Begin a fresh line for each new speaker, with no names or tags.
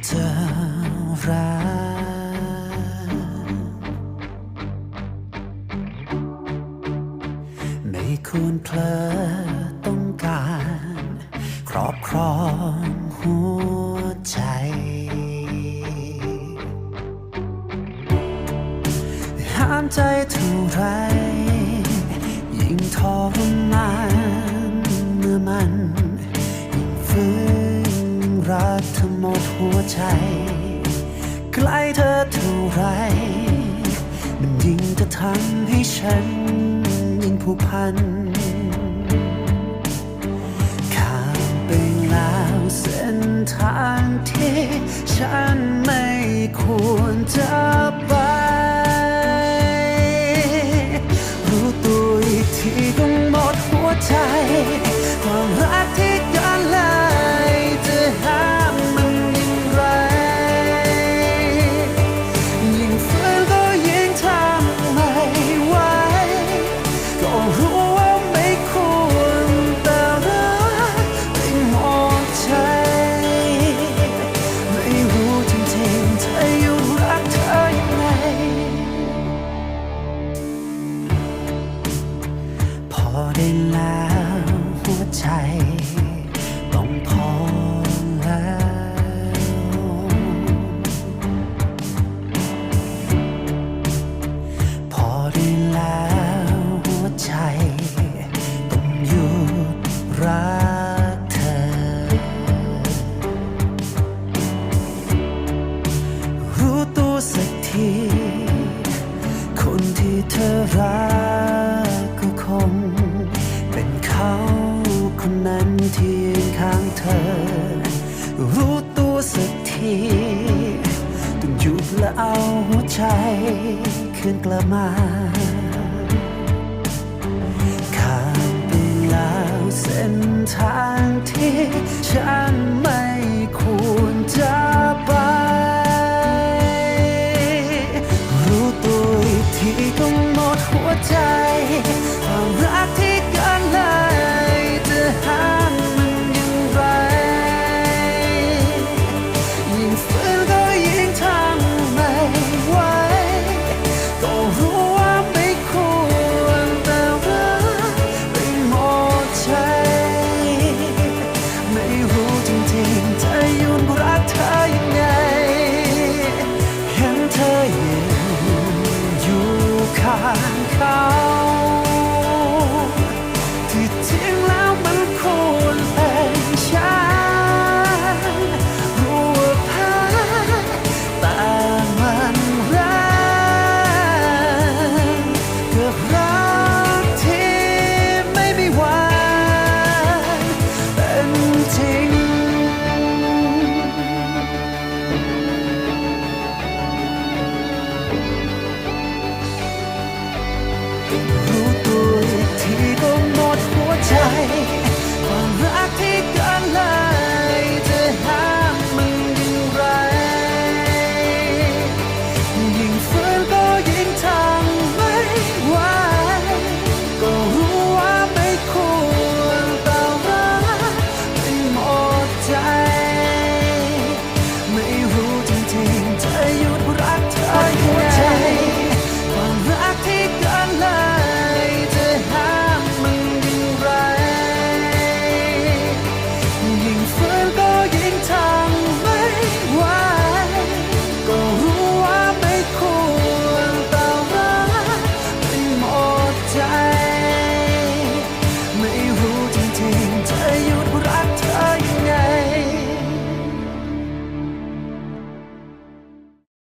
ที่จะรักไม่ควรเพลอต้องการ ครอบครองหัวใจ ห้ามใจเท่าไรยิ่งทรมาน ทำให้ฉันยิ่งผูกพันข้ามไปแล้วเส้นทางที่ฉันไม่ควรจะไป วใจ ต้องพอแล้ว พอได้แล้วหัวใจ ต้องหยุดรักเธอ รู้ตัวสักที คนที่เธอรัก ที่ยืนข้างเธอ รู้ตัวสักทีต้องหยุดและเอาหัวใจคืนกลับมาข้ามไปแล้วเส้นทางที่ฉันไม่ควรจะไปรู้ตัวอีกทีก็หมดหัวใจ ริงๆจะยุ่นรักเธอยังไง